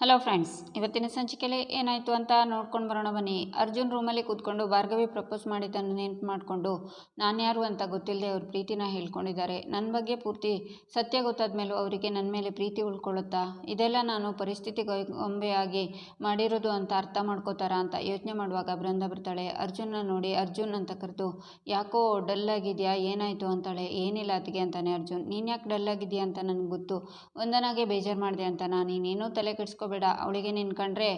Hello friends ಇವತ್ತಿನ ಸಂಚಿಕೆಯಲ್ಲಿ ಏನಾಯಿತು ಅಂತ ನೋಡ್ಕೊಂಡು ಬರೋಣ ಬನ್ನಿ. ಅರ್ಜುನ್ ರೂಮಲ್ಲಿ ಕೂತ್ಕೊಂಡು ಭಾರ್ಗವಿ ಪ್ರಪೋಸ್ ಮಾಡಿದ್ದನ್ನು ನೆನ್ಪು ಮಾಡಿಕೊಂಡು ನಾನು ಯಾರು ಅಂತ ಗೊತ್ತಿಲ್ಲದೆ ಅವ್ರ ಪ್ರೀತಿನ ಹೇಳ್ಕೊಂಡಿದ್ದಾರೆ. ನನ್ನ ಬಗ್ಗೆ ಪೂರ್ತಿ ಸತ್ಯ ಗೊತ್ತಾದ ಮೇಲೂ ಅವರಿಗೆ ನನ್ನ ಮೇಲೆ ಪ್ರೀತಿ ಉಳ್ಕೊಳ್ಳುತ್ತಾ? ಇದೆಲ್ಲ ನಾನು ಪರಿಸ್ಥಿತಿ ಗೊಂಬೆಯಾಗಿ ಮಾಡಿರೋದು ಅಂತ ಅರ್ಥ ಮಾಡ್ಕೋತಾರ ಅಂತ ಯೋಚನೆ ಮಾಡುವಾಗ ಬೃಂದ ಬರ್ತಾಳೆ. ಅರ್ಜುನ್ನ ನೋಡಿ, ಅರ್ಜುನ್ ಅಂತ ಕರೆದು ಯಾಕೋ ಡಲ್ ಆಗಿದೆಯಾ? ಏನಾಯಿತು? ಅಂತಾಳೆ. ಏನಿಲ್ಲ ಅದಕ್ಕೆ ಅಂತಾನೆ ಅರ್ಜುನ್. ನೀನು ಯಾಕೆ ಡಲ್ ಆಗಿದೆಯಾ ಅಂತ ನನಗೆ ಗೊತ್ತು. ಒಂದನಾಗೆ ಬೇಜಾರು ಮಾಡಿದೆ ಅಂತ ನಾನು. ನೀನೇನೋ ತಲೆ ಕೆಡಿಸ್ಕೋಬೇಡ ಅವಳಿಗೆ ನಿನ್ನ ಕಂಡ್ರೆ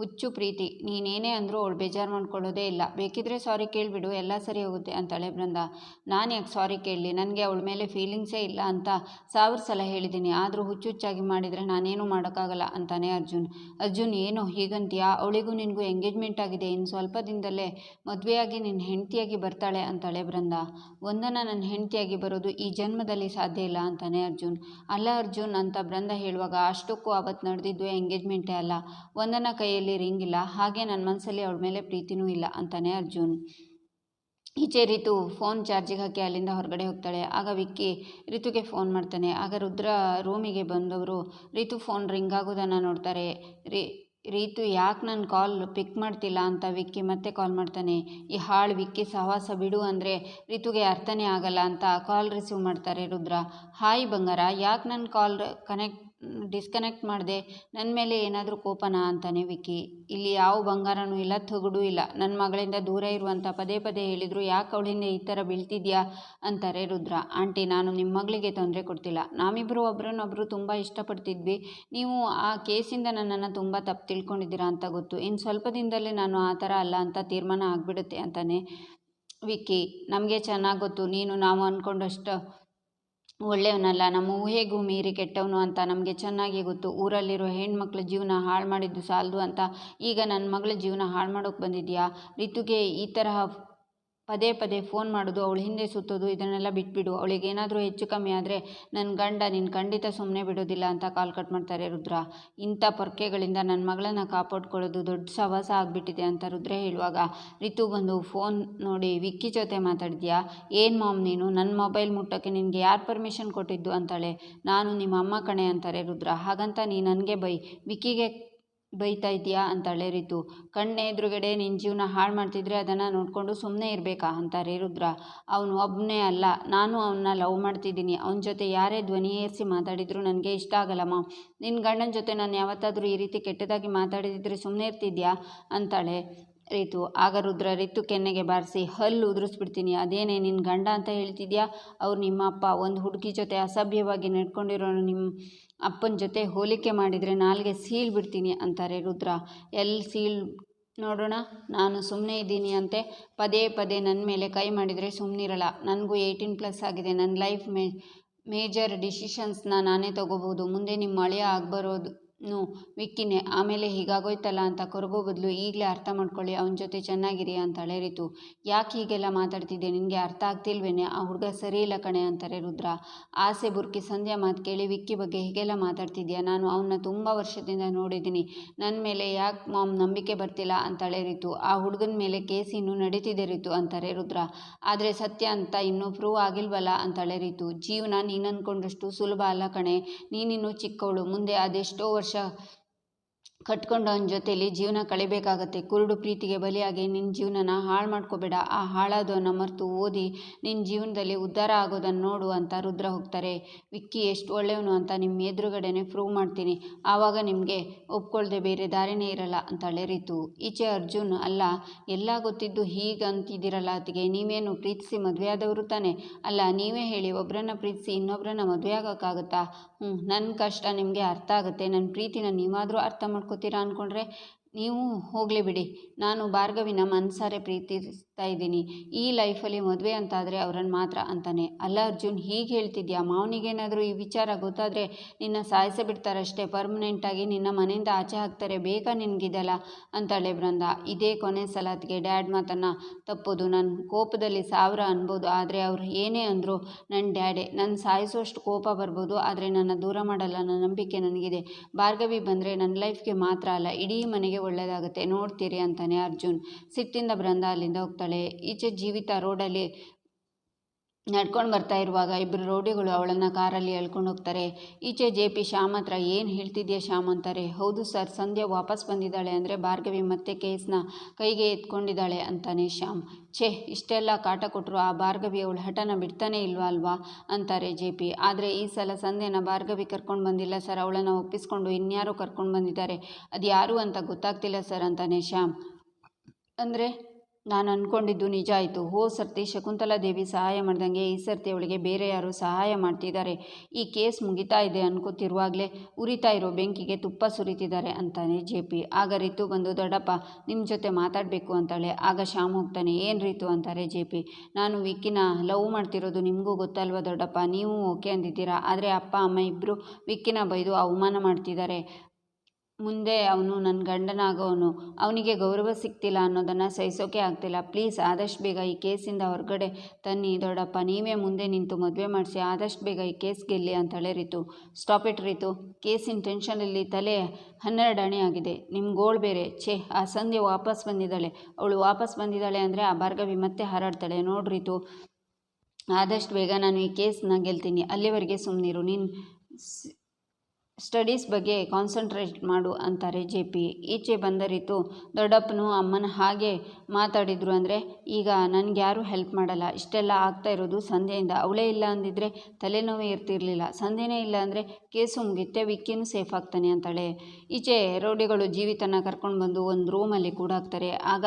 ಹುಚ್ಚು ಪ್ರೀತಿ. ನೀನೇನೇ ಅಂದರೂ ಅವಳು ಬೇಜಾರು ಮಾಡ್ಕೊಳ್ಳೋದೇ ಇಲ್ಲ. ಬೇಕಿದ್ರೆ ಸಾರಿ ಕೇಳಿಬಿಡು, ಎಲ್ಲ ಸರಿ ಹೋಗುತ್ತೆ ಅಂತಾಳೆ ಬೃಂದ. ನಾನು ಯಾಕೆ ಸಾರಿ ಕೇಳಲಿ? ನನಗೆ ಅವಳ ಮೇಲೆ ಫೀಲಿಂಗ್ಸೇ ಇಲ್ಲ ಅಂತ ಸಾವಿರ ಸಲ ಹೇಳಿದ್ದೀನಿ. ಆದರೂ ಹುಚ್ಚುಚ್ಚಾಗಿ ಮಾಡಿದರೆ ನಾನೇನು ಮಾಡೋಕ್ಕಾಗಲ್ಲ ಅಂತಾನೆ ಅರ್ಜುನ್. ಅರ್ಜುನ್, ಏನು? ಹೀಗಂತೀಯಾ? ಅವಳಿಗೂ ನಿನಗೂ ಎಂಗೇಜ್ಮೆಂಟ್ ಆಗಿದೆ. ಇನ್ನು ಸ್ವಲ್ಪ ದಿನದಲ್ಲೇ ಮದುವೆಯಾಗಿ ನಿನ್ನ ಹೆಂಡತಿಯಾಗಿ ಬರ್ತಾಳೆ ಅಂತಾಳೆ ಬೃಂದ. ಒಂದನ ನನ್ನ ಹೆಂಡತಿಯಾಗಿ ಬರೋದು ಈ ಜನ್ಮದಲ್ಲಿ ಸಾಧ್ಯ ಇಲ್ಲ ಅಂತಾನೆ ಅರ್ಜುನ್. ಅಲ್ಲ ಅರ್ಜುನ್ ಅಂತ ಬೃಂದ ಹೇಳುವಾಗ, ಅಷ್ಟಕ್ಕೂ ಅವತ್ತು ನಡೆದಿದ್ದು ಎಂಗೇಜ್ಮೆಂಟೇ ಅಲ್ಲ. ಒಂದನ ಕೈಯಲ್ಲಿ ರಿಂಗ್ ಇಲ್ಲ ಹಾಗೆ ನನ್ನ ಮನಸ್ಸಲ್ಲಿ ಅವಳ ಮೇಲೆ ಪ್ರೀತಿನೂ ಇಲ್ಲ ಅಂತಾನೆ ಅರ್ಜುನ್. ಈಚೆ ರಿತು ಫೋನ್ ಚಾರ್ಜಿಗೆ ಹಾಕಿ ಅಲ್ಲಿಂದ ಹೊರಗಡೆ ಹೋಗ್ತಾಳೆ. ಆಗ ವಿಕ್ಕಿ ರಿತುಗೆ ಫೋನ್ ಮಾಡ್ತಾನೆ. ಆಗ ರುದ್ರ ರೂಮಿಗೆ ಬಂದವರು, ರಿತು ಫೋನ್ ರಿಂಗ್ ಆಗೋದನ್ನು ನೋಡ್ತಾರೆ. ರೀ, ರೀತು ಯಾಕೆ ನನ್ನ ಕಾಲ್ ಪಿಕ್ ಮಾಡ್ತಿಲ್ಲ ಅಂತ ವಿಕ್ಕಿ ಮತ್ತೆ ಕಾಲ್ ಮಾಡ್ತಾನೆ. ಈ ಹಾಳು ವಿಕ್ಕಿ ಸಹವಾಸ ಬಿಡು ಅಂದರೆ ರಿತುಗೆ ಅರ್ಥನೇ ಆಗಲ್ಲ ಅಂತ ಕಾಲ್ ರಿಸೀವ್ ಮಾಡ್ತಾರೆ ರುದ್ರ. ಹಾಯ್ ಬಂಗಾರ, ಯಾಕೆ ನನ್ನ ಕಾಲ್ ಕನೆಕ್ಟ್ ಡಿಸ್ಕನೆಕ್ಟ್ ಮಾಡಿದೆ ನನ್ನ ಮೇಲೆ ಏನಾದರೂ ಕೋಪನಾ ಅಂತಾನೆ ವಿಕ್ಕಿ. ಇಲ್ಲಿ ಯಾವ ಬಂಗಾರನೂ ಇಲ್ಲ, ತಗಡು ಇಲ್ಲ. ನನ್ನ ಮಗಳಿಂದ ದೂರ ಇರುವಂಥ ಪದೇ ಪದೇ ಹೇಳಿದರು, ಯಾಕೆ ಅವಳಿಂದ ಈ ಥರ ಬೀಳ್ತಿದ್ಯಾ? ಅಂತಾರೆ ರುದ್ರ. ಆಂಟಿ, ನಾನು ನಿಮ್ಮ ಮಗಳಿಗೆ ತೊಂದರೆ ಕೊಡ್ತಿಲ್ಲ. ನಾವಿಬ್ಬರು ಒಬ್ರನ್ನೊಬ್ಬರು ತುಂಬ ಇಷ್ಟಪಡ್ತಿದ್ವಿ. ನೀವು ಆ ಕೇಸಿಂದ ನನ್ನನ್ನು ತುಂಬ ತಪ್ಪು ತಿಳ್ಕೊಂಡಿದ್ದೀರಾ ಅಂತ ಗೊತ್ತು. ಇನ್ನು ಸ್ವಲ್ಪ ದಿನದಲ್ಲೇ ನಾನು ಆ ಥರ ಅಲ್ಲ ಅಂತ ತೀರ್ಮಾನ ಆಗಿಬಿಡುತ್ತೆ ಅಂತಾನೆ ವಿಕ್ಕಿ. ನಮಗೆ ಚೆನ್ನಾಗಿ ಗೊತ್ತು. ನೀನು ನಾವು ಅಂದ್ಕೊಂಡಷ್ಟು ಒಳ್ಳೆಯವನಲ್ಲ, ನಮ್ಮ ಊಹೆಗೂ ಮೀರಿ ಕೆಟ್ಟವನು ಅಂತ ನಮಗೆ ಚೆನ್ನಾಗಿ ಗೊತ್ತು. ಊರಲ್ಲಿರೋ ಹೆಣ್ಮಕ್ಳ ಜೀವನ ಹಾಳು ಮಾಡಿದ್ದು ಸಾಲದು ಅಂತ. ಈಗ ನನ್ನ ಮಗಳ ಜೀವನ ಹಾಳು ಮಾಡೋಕೆ ಬಂದಿದ್ಯಾ? ರಿತುಗೆ ಈ ತರಹ ಪದೇ ಪದೇ ಫೋನ್ ಮಾಡೋದು, ಅವಳು ಹಿಂದೆ ಸುತ್ತೋದು, ಇದನ್ನೆಲ್ಲ ಬಿಟ್ಬಿಡು. ಅವಳಿಗೆ ಏನಾದರೂ ಹೆಚ್ಚು ಕಮ್ಮಿ ಆದರೆ ನನ್ನ ಗಂಡ ನಿನ್ನ ಖಂಡಿತ ಸುಮ್ಮನೆ ಬಿಡೋದಿಲ್ಲ ಅಂತ ಕಾಲ್ ಕಟ್ ಮಾಡ್ತಾರೆ ರುದ್ರ. ಇಂಥ ಪೊರ್ಕೆಗಳಿಂದ ನನ್ನ ಮಗಳನ್ನು ಕಾಪಾಡ್ಕೊಳ್ಳೋದು ದೊಡ್ಡ ಸವಾಸ ಆಗಿಬಿಟ್ಟಿದೆ ಅಂತ ರುದ್ರ ಹೇಳುವಾಗ, ರಿತು ಬಂದು ಫೋನ್ ನೋಡಿ ವಿಕ್ಕಿ ಜೊತೆ ಮಾತಾಡಿದ್ಯಾ? ಏನು ಮಾಮ್ ನೀನು? ನನ್ನ ಮೊಬೈಲ್ ಮುಟ್ಟೋಕ್ಕೆ ನಿನಗೆ ಯಾರು ಪರ್ಮಿಷನ್ ಕೊಟ್ಟಿದ್ದು? ಅಂತಾಳೆ. ನಾನು ನಿಮ್ಮ ಅಮ್ಮ ಕಣೆ ಅಂತಾರೆ ರುದ್ರ. ಹಾಗಂತ ನೀ ನನಗೆ ಬೈ. ವಿಕ್ಕಿಗೆ ಬೈತಾ ಇದೆಯಾ ಅಂತಾಳೆ ರಿತು ಕಣ್ಣೆ ಎದುರುಗಡೆ ನಿನ್ನ ಜೀವನ ಹಾಳು ಮಾಡ್ತಿದ್ರೆ ಅದನ್ನು ನೋಡಿಕೊಂಡು ಸುಮ್ಮನೆ ಇರಬೇಕಾ ಅಂತಾರೆ ರುದ್ರ ಅವನು ಒಬ್ಬನೇ ಅಲ್ಲ, ನಾನು ಅವನ್ನ ಲವ್ ಮಾಡ್ತಿದ್ದೀನಿ. ಅವನ ಜೊತೆ ಯಾರೇ ಧ್ವನಿ ಏರಿಸಿ ಮಾತಾಡಿದ್ರು ನನಗೆ ಇಷ್ಟ ಆಗಲ್ಲಮ್ಮ ನಿನ್ನ ಗಂಡನ ಜೊತೆ ನಾನು ಯಾವತ್ತಾದರೂ ಈ ರೀತಿ ಕೆಟ್ಟದಾಗಿ ಮಾತಾಡಿದಿದ್ರೆ ಸುಮ್ಮನೆ ಇರ್ತಿದ್ಯಾ? ಅಂತಾಳೆ. ರಿತು, ಆಗ ರುದ್ರ ರಿತು ಕೆನ್ನೆಗೆ ಬಾರಿಸಿ, ಹಲ್ಲು ಉದುರಿಸ್ಬಿಡ್ತೀನಿ, ಅದೇನೇ ನಿನ್ನ ಗಂಡ ಅಂತ ಹೇಳ್ತಿದ್ಯಾ? ಅವ್ರು ನಿಮ್ಮ ಅಪ್ಪ, ಒಂದು ಹುಡುಗಿ ಜೊತೆ ಅಸಭ್ಯವಾಗಿ ನಡ್ಕೊಂಡಿರೋ ನಿಮ್ಮ ಅಪ್ಪನ ಜೊತೆ ಹೋಲಿಕೆ ಮಾಡಿದರೆ ನಾಲ್ಗೆ ಸೀಲ್ ಬಿಡ್ತೀನಿ, ಅಂತಾರೆ ರುದ್ರ. ಎಲ್ಲಿ ಸೀಲ್? ನೋಡೋಣ, ನಾನು ಸುಮ್ಮನೆ ಇದ್ದೀನಿ ಅಂತೆ. ಪದೇ ಪದೇ ನನ್ನ ಮೇಲೆ ಕೈ ಮಾಡಿದರೆ ಸುಮ್ಮನಿರಲ್ಲ ನನಗೂ ಏಯ್ಟೀನ್ ಪ್ಲಸ್ ಆಗಿದೆ. ನನ್ನ ಲೈಫ್ ಮೇ, ಮೇಜರ್ ಡಿಸಿಷನ್ಸ್ನ ನಾನೇ ತೊಗೋಬೋದು ಮುಂದೆ ನಿಮ್ಮ ಮಳೆ ಆಗ್ಬರೋದು ನು ವಿಕ್ಕಿನೆ ಆಮೇಲೆ ಹೀಗಾಗೋಯ್ತಲ್ಲ ಅಂತ ಕೊರಗೋ ಬದಲು ಈಗಲೇ ಅರ್ಥ ಮಾಡ್ಕೊಳ್ಳಿ, ಅವನ ಜೊತೆ ಚೆನ್ನಾಗಿರಿ ಅಂತಾಳೆ ರಿತು ಯಾಕೆ ಹೀಗೆಲ್ಲ ಮಾತಾಡ್ತಿದ್ದೆ? ನಿನಗೆ ಅರ್ಥ ಆಗ್ತಿಲ್ವೇನೆ? ಆ ಹುಡುಗ ಸರಿ ಇಲ್ಲ ಕಣೆ ಅಂತಾರೆ ರುದ್ರ. ಆಸೆ, ಬುರ್ಕಿ, ಸಂಧ್ಯಾ ಮಾತು ಕೇಳಿ ವಿಕ್ಕಿ ಬಗ್ಗೆ ಹೀಗೆಲ್ಲ ಮಾತಾಡ್ತಿದ್ಯಾ? ನಾನು ಅವನ್ನ ತುಂಬ ವರ್ಷದಿಂದ ನೋಡಿದ್ದೀನಿ. ನನ್ನ ಮೇಲೆ ಯಾಕೆ ಮಾಮ್ ನಂಬಿಕೆ ಬರ್ತಿಲ್ಲ ಅಂತಾಳೆ ರಿತು ಆ ಹುಡುಗನ ಮೇಲೆ ಕೇಸ್ ಇನ್ನೂ ನಡೀತಿದೆ ರಿತು ಅಂತಾರೆ ರುದ್ರ. ಆದರೆ ಸತ್ಯ ಅಂತ ಇನ್ನೂ ಪ್ರೂವ್ ಆಗಿಲ್ವಲ್ಲ ಅಂತಾಳೆ ರಿತು ಜೀವನ ನೀನು ಅಂದ್ಕೊಂಡಷ್ಟು ಸುಲಭ ಅಲ್ಲ ಕಣೆ. ನೀನಿನ್ನೂ ಚಿಕ್ಕವಳು ಮುಂದೆ ಅದೆಷ್ಟೋ ವರ್ಷ ವರ್ಷ ಕಟ್ಕೊಂಡು ಅವನ ಜೊತೇಲಿ ಜೀವನ ಕಳಿಬೇಕಾಗತ್ತೆ. ಕುರುಡು ಪ್ರೀತಿಗೆ ಬಲಿಯಾಗಿ ನಿನ್ನ ಜೀವನನ ಹಾಳು ಮಾಡ್ಕೋಬೇಡ. ಆ ಹಾಳಾದವನ್ನ ಮರೆತು ಓದಿ ನಿನ್ನ ಜೀವನದಲ್ಲಿ ಉದ್ಧಾರ ಆಗೋದನ್ನು ನೋಡು ಅಂತ ರುದ್ರ ಹೋಗ್ತಾರೆ. ವಿಕ್ಕಿ ಎಷ್ಟು ಒಳ್ಳೆಯವನು ಅಂತ ನಿಮ್ಮ ಎದುರುಗಡೆನೆ ಪ್ರೂವ್ ಮಾಡ್ತೀನಿ. ಆವಾಗ ನಿಮಗೆ ಒಪ್ಕೊಳ್ದೆ ಬೇರೆ ದಾರಿನೇ ಇರಲ್ಲ ಅಂತಾಳೆ ರೀತು. ಈಚೆ ಅರ್ಜುನ್, ಅಲ್ಲ, ಎಲ್ಲ ಗೊತ್ತಿದ್ದು ಹೀಗೆ ಅಂತಿದ್ದೀರಲ್ಲ ಅತಿಗೆ ನೀವೇನು ಪ್ರೀತಿಸಿ ಮದುವೆ ಆದವರು ತಾನೆ? ಅಲ್ಲ, ನೀವೇ ಹೇಳಿ ಒಬ್ಬರನ್ನ ಪ್ರೀತಿಸಿ ಇನ್ನೊಬ್ಬರನ್ನ ಮದುವೆ ಆಗೋಕ್ಕಾಗುತ್ತಾ? ಹ್ಞೂ ನನ್ನ ಕಷ್ಟ ನಿಮಗೆ ಅರ್ಥ ಆಗುತ್ತೆ. ನನ್ನ ಪ್ರೀತಿನ ನೀವಾದರೂ ಅರ್ಥ ಮಾಡ್ಕೋತೀರಾ ಅಂದ್ಕೊಂಡ್ರೆ ನೀವು ಹೋಗಲಿ ಬಿಡಿ. ನಾನು ಭಾರ್ಗವಿನ ಮನಸಾರೆ ಪ್ರೀತಿಸ್ತಾ ಇದ್ದೀನಿ. ಈ ಲೈಫಲ್ಲಿ ಮದುವೆ ಅಂತಾದರೆ ಅವರನ್ನು ಮಾತ್ರ ಅಂತಾನೆ. ಅಲ್ಲ ಅರ್ಜುನ್, ಹೀಗೆ ಹೇಳ್ತಿದ್ಯಾ? ಮಾವನಿಗೇನಾದರೂ ಈ ವಿಚಾರ ಗೊತ್ತಾದರೆ ನಿನ್ನ ಸಾಯಿಸಿ ಬಿಡ್ತಾರಷ್ಟೇ. ಪರ್ಮನೆಂಟಾಗಿ ನಿನ್ನ ಮನೆಯಿಂದ ಆಚೆ ಹಾಕ್ತಾರೆ. ಬೇಗ ನಿನಗಿದಲ್ಲ ಅಂತಾಳೆ ಬೃಂದ ಇದೇ ಕೊನೆ ಸಲತ್ಗೆ ಡ್ಯಾಡ್ ಮಾತನ್ನು ತಪ್ಪೋದು. ನನ್ನ ಕೋಪದಲ್ಲಿ ಸಾವಿರ ಅನ್ಬೋದು. ಆದರೆ ಅವರು ಏನೇ ಅಂದರು ನನ್ನ ಡ್ಯಾಡೆ. ನನ್ನ ಸಾಯಿಸೋಷ್ಟು ಕೋಪ ಬರ್ಬೋದು. ಆದರೆ ನನ್ನ ದೂರ ಮಾಡಲ್ಲ. ನನ್ನ ನಂಬಿಕೆ ನನಗಿದೆ. ಭಾರ್ಗವಿ ಬಂದರೆ ನನ್ನ ಲೈಫ್ಗೆ ಮಾತ್ರ ಅಲ್ಲ. ಇಡೀ ಮನೆಗೆ ಒಳ್ಳೆಯದಾಗುತ್ತೆ. ನೋಡ್ತೀರಿ ಅಂತಾನೆ ಅರ್ಜುನ್. ಸಿಟ್ಟಿಂದ ಬೃಂದ ಅಲ್ಲಿಂದ ಹೋಗ್ತಾಳೆ. ಈಚೆ ಜೀವಿತ ರೋಡಲ್ಲಿ ನಡ್ಕೊಂಡು ಬರ್ತಾ ಇರುವಾಗ ಇಬ್ಬರು ರೌಡಿಗಳು ಅವಳನ್ನು ಕಾರಲ್ಲಿ ಎಳ್ಕೊಂಡು ಹೋಗ್ತಾರೆ. ಈಚೆ ಜೆ ಪಿ ಶ್ಯಾಮ್ ಹತ್ರ ಏನು ಹೇಳ್ತಿದ್ಯಾ ಶ್ಯಾಮ್ ಅಂತಾರೆ. ಹೌದು ಸರ್, ಸಂಧ್ಯಾ ವಾಪಸ್ ಬಂದಿದ್ದಾಳೆ ಅಂದರೆ ಭಾರ್ಗವಿ ಮತ್ತೆ ಕೇಸ್ನ ಕೈಗೆ ಎತ್ಕೊಂಡಿದ್ದಾಳೆ ಅಂತಾನೆ ಶ್ಯಾಮ್. ಛೇ, ಇಷ್ಟೆಲ್ಲ ಕಾಟ ಕೊಟ್ಟರು ಆ ಭಾರ್ಗವಿ ಅವಳು ಹಠನ ಬಿಡ್ತಾನೆ ಇಲ್ವಾ ಅಲ್ವಾ ಅಂತಾರೆ ಜೆ ಪಿ. ಆದರೆ ಈ ಸಲ ಸಂಧ್ಯನ ಭಾರ್ಗವಿ ಕರ್ಕೊಂಡು ಬಂದಿಲ್ಲ ಸರ್, ಅವಳನ್ನು ಒಪ್ಪಿಸ್ಕೊಂಡು ಇನ್ಯಾರೋ ಕರ್ಕೊಂಡು ಬಂದಿದ್ದಾರೆ. ಅದು ಯಾರು ಅಂತ ಗೊತ್ತಾಗ್ತಿಲ್ಲ ಸರ್ ಅಂತಾನೆ ಶ್ಯಾಮ್. ಅಂದರೆ? ನಾನು ಅಂದ್ಕೊಂಡಿದ್ದು ನಿಜ ಆಯಿತು. ಹೋ ಸರ್ತಿ ಶಕುಂತಲಾ ದೇವಿ ಸಹಾಯ ಮಾಡ್ದಂಗೆ ಈ ಸರ್ತಿ ಅವಳಿಗೆ ಬೇರೆ ಯಾರು ಸಹಾಯ ಮಾಡ್ತಿದ್ದಾರೆ. ಈ ಕೇಸ್ ಮುಗಿತಾ ಇದೆ ಅನ್ಕೋತಿರುವಾಗಲೇ ಉರಿತಾ ಇರೋ ಬೆಂಕಿಗೆ ತುಪ್ಪ ಸುರಿತಿದ್ದಾರೆ ಅಂತಾನೆ ಜೆ ಪಿ. ಆಗ ರಿತು ಬಂದು, ದೊಡ್ಡಪ್ಪ ನಿಮ್ಮ ಜೊತೆ ಮಾತಾಡಬೇಕು ಅಂತಾಳೆ. ಆಗ ಶ್ಯಾಮ್ ಹೋಗ್ತಾನೆ. ಏನು ರೀತು? ಅಂತಾರೆ ಜೆ ಪಿ. ನಾನು ವಿಕ್ಕಿನ ಲವ್ ಮಾಡ್ತಿರೋದು ನಿಮಗೂ ಗೊತ್ತಲ್ವ ದೊಡ್ಡಪ್ಪ? ನೀವು ಓಕೆ ಅಂದಿದ್ದೀರಾ? ಆದರೆ ಅಪ್ಪ, ಅಮ್ಮ ಇಬ್ಬರು ವಿಕ್ಕಿನ ಬೈದು ಅವಮಾನ ಮಾಡ್ತಿದ್ದಾರೆ. ಮುಂದೆ ಅವನು ನನ್ನ ಗಂಡನಾಗೋನು, ಅವನಿಗೆ ಗೌರವ ಸಿಗ್ತಿಲ್ಲ ಅನ್ನೋದನ್ನು ಸಹಿಸೋಕೆ ಆಗ್ತಿಲ್ಲ. ಪ್ಲೀಸ್, ಆದಷ್ಟು ಬೇಗ ಈ ಕೇಸಿಂದ ಹೊರಗಡೆ ತನ್ನಿ. ದೊಡ್ಡಪ್ಪ, ನೀವೇ ಮುಂದೆ ನಿಂತು ಮದುವೆ ಮಾಡಿಸಿ, ಆದಷ್ಟು ಬೇಗ ಈ ಕೇಸ್ ಗೆಲ್ಲಿ ಅಂತಾಳೆ ರೀತು. Stop it Reetu. ಕೇಸಿನ ಟೆನ್ಷನಲ್ಲಿ ತಲೆ ಹನ್ನೆರಡು ಅಣೆ ಆಗಿದೆ ಗೋಳು ಬೇರೆ. ಛೇ, ಆ ಸಂಧ್ಯೆ ವಾಪಸ್ ಬಂದಿದ್ದಾಳೆ. ಅವಳು ವಾಪಸ್ ಬಂದಿದ್ದಾಳೆ ಅಂದರೆ ಆ ಭಾರ್ಗವಿ ಮತ್ತೆ ಹಾರಾಡ್ತಾಳೆ. ನೋಡ್ರಿತು ಆದಷ್ಟು ಬೇಗ ನಾನು ಈ ಕೇಸ್ನ ಗೆಲ್ತೀನಿ. ಅಲ್ಲಿವರೆಗೆ ಸುಮ್ಮನಿರು ನೀನು ಸ್ಟಡೀಸ್ ಬಗ್ಗೆ ಕಾನ್ಸಂಟ್ರೇಟ್ ಮಾಡು ಅಂತಾರೆ ಜೆ ಪಿ. ಈಚೆ ಬಂದರಿತು. ದೊಡ್ಡಪ್ಪನು ಅಮ್ಮನ ಹಾಗೆ ಮಾತಾಡಿದ್ರು ಅಂದರೆ, ಈಗ ನನಗೆ ಯಾರೂ ಹೆಲ್ಪ್ ಮಾಡಲ್ಲ. ಇಷ್ಟೆಲ್ಲ ಆಗ್ತಾ ಇರೋದು ಸಂಧೆಯಿಂದ ಅವಳೇ ಇಲ್ಲ ಅಂದಿದ್ರೆ ತಲೆನೋವೇ ಇರ್ತಿರ್ಲಿಲ್ಲ. ಸಂಧೆನೇ ಇಲ್ಲ ಅಂದರೆ ಕೇಸು ಮುಗಿತ್ತೆ, ವಿಕ್ಕಿನೂ ಸೇಫ್ ಆಗ್ತಾನೆ ಅಂತಾಳೆ. ಈಚೆ ರೌಡಿಗಳು ಜೀವಿತನ ಕರ್ಕೊಂಡು ಬಂದು ಒಂದು ರೂಮಲ್ಲಿ ಕೂಡಾಕ್ತಾರೆ. ಆಗ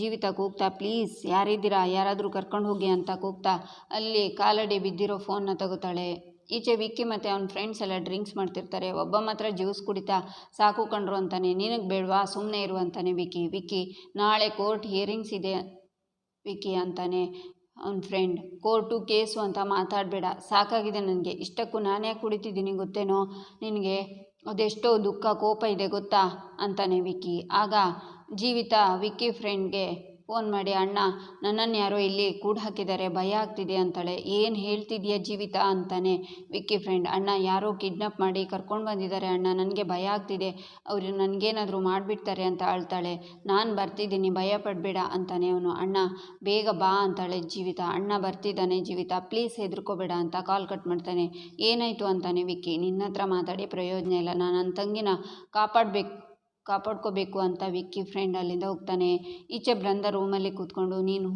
ಜೀವಿತ ಕೂಗ್ತಾ, ಪ್ಲೀಸ್, ಯಾರಿದ್ದೀರಾ? ಯಾರಾದರೂ ಕರ್ಕೊಂಡು ಹೋಗಿ ಅಂತ ಕೂಗ್ತಾ, ಅಲ್ಲಿ ಕಾಲಡಿ ಬಿದ್ದಿರೋ ಫೋನ್ನ ತಗೋತಾಳೆ. ಈಚೆ ವಿಕ್ಕಿ ಮತ್ತು ಅವ್ನ ಫ್ರೆಂಡ್ಸ್ ಎಲ್ಲ ಡ್ರಿಂಕ್ಸ್ ಮಾಡ್ತಿರ್ತಾರೆ. ಒಬ್ಬ ಮಾತ್ರ ಜ್ಯೂಸ್ ಕುಡಿತಾ, ಸಾಕು ಕಂಡ್ರು ಅಂತಾನೆ, ನಿನಗೆ ಬೇಡವಾ? ಸುಮ್ಮನೆ ಇರು ಅಂತಾನೆ ವಿಕ್ಕಿ. ವಿಕ್ಕಿ, ನಾಳೆ ಕೋರ್ಟ್ ಹಿಯರಿಂಗ್ಸ್ ಇದೆ ವಿಕ್ಕಿ ಅಂತಾನೆ ಅವ್ನ ಫ್ರೆಂಡ್ ಕೋರ್ಟು ಕೇಸು ಅಂತ ಮಾತಾಡಬೇಡ. ಸಾಕಾಗಿದೆ ನನಗೆ. ಇಷ್ಟಕ್ಕೂ ನಾನೇ ಕುಡಿತಿದ್ದೀನಿ ಗೊತ್ತೇನೋ? ನಿನಗೆ ಅದೆಷ್ಟೋ ದುಃಖ, ಕೋಪ ಇದೆ ಗೊತ್ತಾ? ಅಂತಾನೆ ವಿಕ್ಕಿ. ಆಗ ಜೀವಿತ ವಿಕ್ಕಿ ಫ್ರೆಂಡ್ಗೆ ಫೋನ್ ಮಾಡಿ, ಅಣ್ಣ, ನನ್ನನ್ನು ಯಾರೋ ಇಲ್ಲಿ ಕೂಡ ಹಾಕಿದ್ದಾರೆ, ಭಯ ಆಗ್ತಿದೆ ಅಂತಾಳೆ. ಏನು ಹೇಳ್ತಿದ್ಯಾ ಜೀವಿತ? ಅಂತಾನೆ. ವಿಕ್ಕಿ ಫ್ರೆಂಡ್, ಅಣ್ಣ, ಯಾರೋ ಕಿಡ್ನಾಪ್ ಮಾಡಿ ಕರ್ಕೊಂಡು ಬಂದಿದ್ದಾರೆ, ಅಣ್ಣ, ನನಗೆ ಭಯ ಆಗ್ತಿದೆ. ಅವರು ನನಗೇನಾದರೂ ಮಾಡಿಬಿಡ್ತಾರೆ ಅಂತ ಅಳ್ತಾಳೆ. ನಾನು ಬರ್ತಿದ್ದೀನಿ, ಭಯ ಪಡಬೇಡ, ಅಂತಾನೆ ಅವನು. ಅಣ್ಣ, ಬೇಗ ಬಾ, ಅಂತಾಳೆ ಜೀವಿತ. ಅಣ್ಣ ಬರ್ತಿದ್ದಾನೆ ಜೀವಿತ, ಪ್ಲೀಸ್ ಹೆದರ್ಕೋಬೇಡ ಅಂತ ಕಾಲ್ ಕಟ್ ಮಾಡ್ತಾನೆ. ಏನಾಯಿತು? ಅಂತಾನೆ ವಿಕ್ಕಿ. ನಿನ್ನ ಹತ್ರ ಮಾತಾಡಿ ಪ್ರಯೋಜನ ಇಲ್ಲ. ನಾನು ನನ್ನ ತಂಗಿನ ಕಾಪಾಡಬೇಕು. ಕಾಪಾಡ್ಕೋಬೇಕು ಅಂತ ವಿಕ್ಕಿ ಫ್ರೆಂಡ್ ಅಲ್ಲಿಂದ ಹೋಗ್ತಾನೆ. ಈಚೆ ಬೃಂದ ರೂಮಲ್ಲಿ ಕೂತ್ಕೊಂಡು, ನೀನು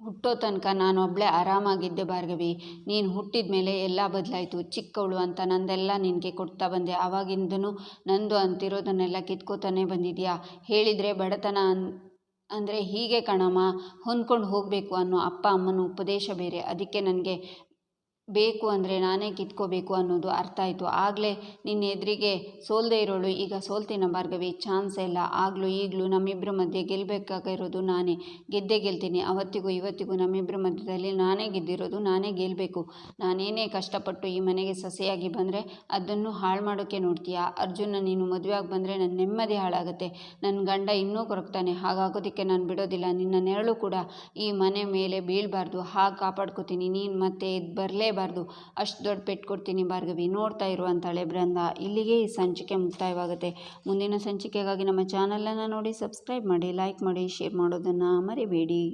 ಹುಟ್ಟೋ ತನಕ ನಾನು ಒಬ್ಬಳೇ ಆರಾಮಾಗಿದ್ದೆ ಭಾರ್ಗವಿ. ನೀನು ಹುಟ್ಟಿದ ಮೇಲೆ ಎಲ್ಲ ಬದಲಾಯಿತು. ಚಿಕ್ಕವಳು ಅಂತ ನಂದೆಲ್ಲ ನಿನಗೆ ಕೊಡ್ತಾ ಬಂದೆ. ಆವಾಗಿಂದನೂ ನಂದು ಅಂತಿರೋದನ್ನೆಲ್ಲ ಕಿತ್ಕೋತಾನೆ ಬಂದಿದ್ಯಾ? ಹೇಳಿದರೆ ಬಡತನ ಅನ್, ಅಂದರೆ ಹೀಗೆ ಕಣಮ್ಮ, ಹೊಂದ್ಕೊಂಡು ಹೋಗಬೇಕು ಅನ್ನೋ ಅಪ್ಪ ಅಮ್ಮನ ಉಪದೇಶ ಬೇರೆ. ಅದಕ್ಕೆ ನನಗೆ ಬೇಕು ಅಂದರೆ ನಾನೇ ಕಿತ್ಕೋಬೇಕು ಅನ್ನೋದು ಅರ್ಥ ಆಯಿತು. ಆಗಲೇ ನಿನ್ನ ಎದುರಿಗೆ ಸೋಲ್ದೇ ಇರೋಳು. ಈಗ ಸೋಲ್ತಿನ ಮಾರ್ಗವೇ ಚಾನ್ಸ್ ಇಲ್ಲ. ಆಗಲೂ ಈಗಲೂ ನಮ್ಮಿಬ್ಬರ ಮಧ್ಯೆ ಗೆಲ್ಲಬೇಕಾಗಿರೋದು ನಾನೇ. ಗೆದ್ದೇ ಗೆಲ್ತೀನಿ. ಅವತ್ತಿಗೂ ಇವತ್ತಿಗೂ ನಮ್ಮಿಬ್ಬರ ಮಧ್ಯದಲ್ಲಿ ನಾನೇ ಗೆದ್ದಿರೋದು, ನಾನೇ ಗೆಲ್ಲಬೇಕು ನಾನೇನೇ ಕಷ್ಟಪಟ್ಟು ಈ ಮನೆಗೆ ಸಸಿಯಾಗಿ ಬಂದರೆ ಅದನ್ನು ಹಾಳು ಮಾಡೋಕ್ಕೆ ನೋಡ್ತೀಯಾ? ಅರ್ಜುನ, ನೀನು ಮದುವೆಯಾಗಿ ಬಂದರೆ ನನ್ನ ನೆಮ್ಮದಿ ಹಾಳಾಗುತ್ತೆ. ನನ್ನ ಗಂಡ ಇನ್ನೂ ಕೊರಗ್ತಾನೆ ಹಾಗಾಗೋದಕ್ಕೆ ನಾನು ಬಿಡೋದಿಲ್ಲ. ನಿನ್ನ ನೆರಳು ಕೂಡ ಈ ಮನೆ ಮೇಲೆ ಬೀಳಬಾರ್ದು. ಹಾಗೆ ಕಾಪಾಡ್ಕೋತೀನಿ. ನೀನು ಮತ್ತೆ ಎದ್ದು ಬರಲೇಬಾರ್ದು ಅಷ್ಟು ದೊಡ್ಡ ಪೆಟ್ಟು ಕೊಡ್ತೀನಿ ಭಾರ್ಗವಿ. ನೋಡ್ತಾ ಇರು ಅಂತಾಳೆ ಬೃಂದ. ಇಲ್ಲಿಗೆ ಈ ಸಂಚಿಕೆ ಮುಕ್ತಾಯವಾಗುತ್ತೆ. ಮುಂದಿನ ಸಂಚಿಕೆಗಾಗಿ ನಮ್ಮ ಚಾನಲನ್ನು ನೋಡಿ, ಸಬ್ಸ್ಕ್ರೈಬ್ ಮಾಡಿ, ಲೈಕ್ ಮಾಡಿ, ಶೇರ್ ಮಾಡೋದನ್ನು ಮರಿಬೇಡಿ.